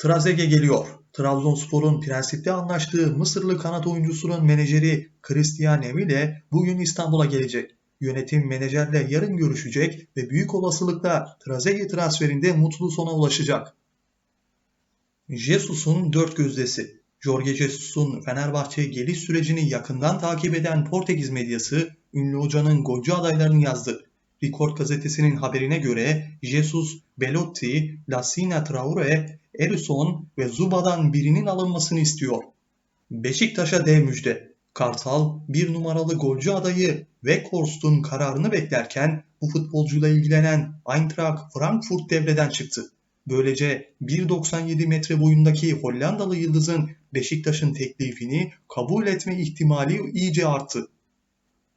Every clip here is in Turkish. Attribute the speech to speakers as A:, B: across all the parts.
A: Trazege geliyor. Trabzonspor'un prensipte anlaştığı Mısırlı kanat oyuncusunun menajeri Christian ile bugün İstanbul'a gelecek. Yönetim menajerle yarın görüşecek ve büyük olasılıkla Trazege transferinde mutlu sona ulaşacak. Jesus'un dört gözdesi Jorge Jesus'un Fenerbahçe geliş sürecini yakından takip eden Portekiz medyası ünlü hocanın golcü adaylarını yazdı. Record gazetesinin haberine göre Jesus, Belotti, Lassina Traore, Erison ve Zuba'dan birinin alınmasını istiyor. Beşiktaş'a dev müjde. Kartal bir numaralı golcü adayı Weghorst'un kararını beklerken bu futbolcuyla ilgilenen Eintracht Frankfurt devreden çıktı. Böylece 1.97 metre boyundaki Hollandalı yıldızın Beşiktaş'ın teklifini kabul etme ihtimali iyice arttı.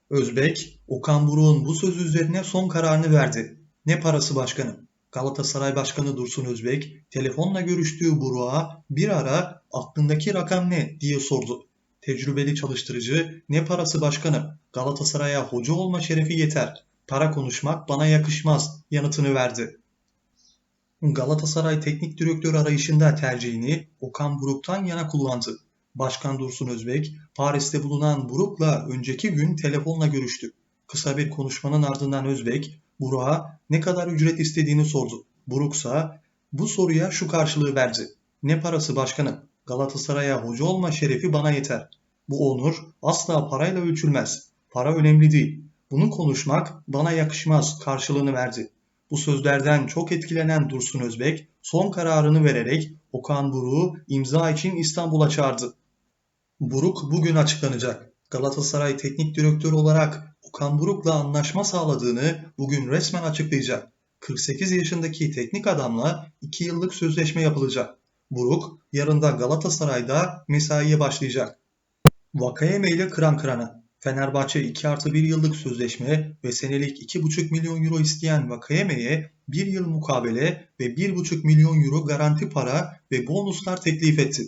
A: Özbek, Okan Buruk'un bu söz üzerine son kararını verdi. Ne parası başkanım? Galatasaray Başkanı Dursun Özbek, telefonla görüştüğü Buruk'a bir ara aklındaki rakam ne diye sordu. Tecrübeli çalıştırıcı, ne parası başkanım? Galatasaray'a hoca olma şerefi yeter. Para konuşmak bana yakışmaz yanıtını verdi. Galatasaray teknik direktör arayışında tercihini Okan Buruk'tan yana kullandı. Başkan Dursun Özbek, Paris'te bulunan Buruk'la önceki gün telefonla görüştü. Kısa bir konuşmanın ardından Özbek, Buruk'a ne kadar ücret istediğini sordu. Buruksa bu soruya şu karşılığı verdi. Ne parası başkanım? Galatasaray'a hoca olma şerefi bana yeter. Bu onur asla parayla ölçülmez. Para önemli değil. Bunu konuşmak bana yakışmaz karşılığını verdi. Bu sözlerden çok etkilenen Dursun Özbek son kararını vererek Okan Buruk'u imza için İstanbul'a çağırdı. Buruk bugün açıklanacak. Galatasaray Teknik Direktörü olarak Okan Buruk'la anlaşma sağladığını bugün resmen açıklayacak. 48 yaşındaki teknik adamla 2 yıllık sözleşme yapılacak. Buruk yarın da Galatasaray'da mesaiye başlayacak. Vakayeme ile kıran kırana. Fenerbahçe 2 artı 1 yıllık sözleşme ve senelik 2,5 milyon euro isteyen Vakayeme'ye 1 yıl mukabele ve 1,5 milyon euro garanti para ve bonuslar teklif etti.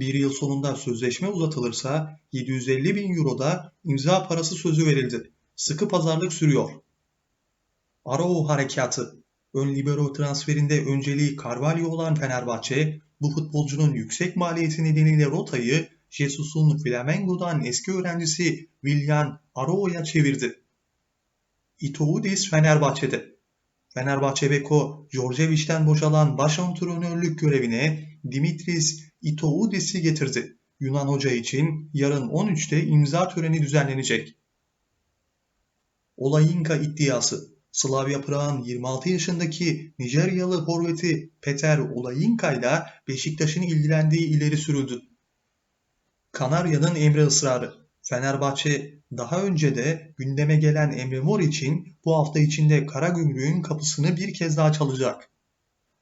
A: Bir yıl sonunda sözleşme uzatılırsa 750 bin euroda imza parası sözü verildi. Sıkı pazarlık sürüyor. Arao harekatı. Ön libero transferinde önceliği Carvalho olan Fenerbahçe, bu futbolcunun yüksek maliyeti nedeniyle rotayı Jesus'un Flamengo'dan eski öğrencisi Willian Arao'ya çevirdi. Itoudis Fenerbahçe'de. Fenerbahçe Beko, Djordjevic'den boşalan baş antrenörlük görevine Dimitris Itoudis'i getirdi. Yunan hoca için yarın 13'te imza töreni düzenlenecek. Olayinka iddiası Slavia Prag'ın 26 yaşındaki Nijeryalı forveti Peter Olayinka ile Beşiktaş'ın ilgilendiği ileri sürüldü. Kanarya'nın Emre ısrarı. Fenerbahçe daha önce de gündeme gelen Emre Mor için bu hafta içinde Karagümrük'ün kapısını bir kez daha çalacak.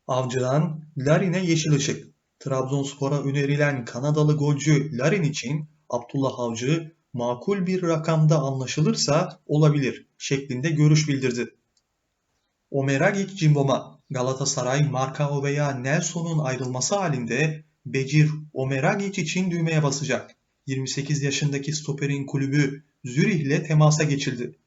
A: Avcı'dan Larin'e yeşil ışık. Trabzonspor'a önerilen Kanadalı golcü Larin için Abdullah Avcı makul bir rakamda anlaşılırsa olabilir şeklinde görüş bildirdi. Omeragic Cimbom'a Galatasaray, Marcao veya Nelson'un ayrılması halinde Becir Omeragic için düğmeye basacak. 28 yaşındaki stoperin kulübü Zürih ile temasa geçildi.